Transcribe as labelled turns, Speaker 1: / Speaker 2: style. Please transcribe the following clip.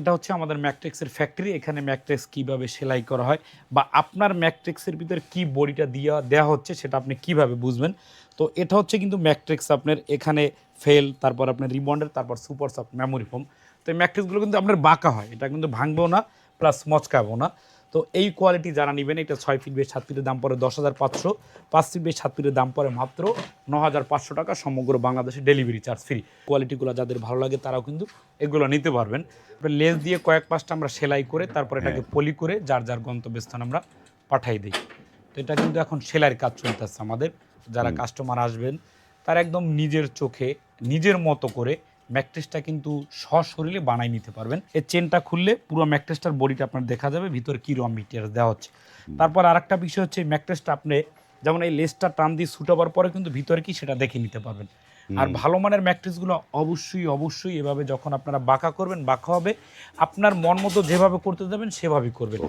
Speaker 1: এটা হচ্ছে আমাদের ম্যাট্রিক্সের ফ্যাক্টরি। এখানে ম্যাট্রিক্স কীভাবে সেলাই করা হয় বা আপনার ম্যাট্রিক্সের ভিতরে কি বডিটা দিয়া দেওয়া হচ্ছে সেটা আপনি কীভাবে বুঝবেন? তো এটা হচ্ছে কিন্তু ম্যাট্রিক্স আপনার এখানে ফেল, তারপর আপনার রিবন্ডের, তারপর সুপার সফট মেমোরি ফোম। তো এই ম্যাট্রিক্সগুলো কিন্তু আপনার বাঁকা হয়। এটা কিন্তু ভাঙবেও না, প্লাস মচকাবেও না। তো এই কোয়ালিটি যারা নেবেন এটা ছয় ফিট বেশ সাত ফিটের দাম পড়ে দশ হাজার পাঁচশো পাঁচ ফিট বেশ সাত ফিটের দাম পড়ে মাত্র ন হাজার পাঁচশো টাকা সমগ্র বাংলাদেশে ডেলিভারি চার্জ ফ্রি কোয়ালিটিগুলো যাদের ভালো লাগে তারাও কিন্তু এগুলো নিতে পারবেন। এবার লেস দিয়ে কয়েক পাঁচটা আমরা সেলাই করে তারপর এটাকে পলি করে যার যার গন্তব্যস্থান আমরা পাঠাই দিই। তো এটা কিন্তু এখন সেলাইয়ের কাজ চলতেছে আমাদের। যারা কাস্টমার আসবেন তারা একদম নিজের চোখে নিজের মতো করে ম্যাকট্রেসটা কিন্তু সশরীরে বানাই নিতে পারবেন। এই চেনটা খুললে পুরো ম্যাকট্রেসটার বডিটা আপনার দেখা যাবে ভিতরে কী র মেটেরিয়াল দেওয়া হচ্ছে। তারপর আরেকটা বিষয় হচ্ছে ম্যাকট্রেসটা আপনি যেমন এই লেসটা টান দিয়ে ছুটাবার পরে কিন্তু ভিতরে কি সেটা দেখে নিতে পারবেন। আর ভালো মানের ম্যাট্রিক্সগুলো অবশ্যই অবশ্যই এভাবে যখন আপনারা বাঁকা করবেন বাঁকা হবে আপনার মন মতো যেভাবে করতে যাবেন সেভাবেই করবেন।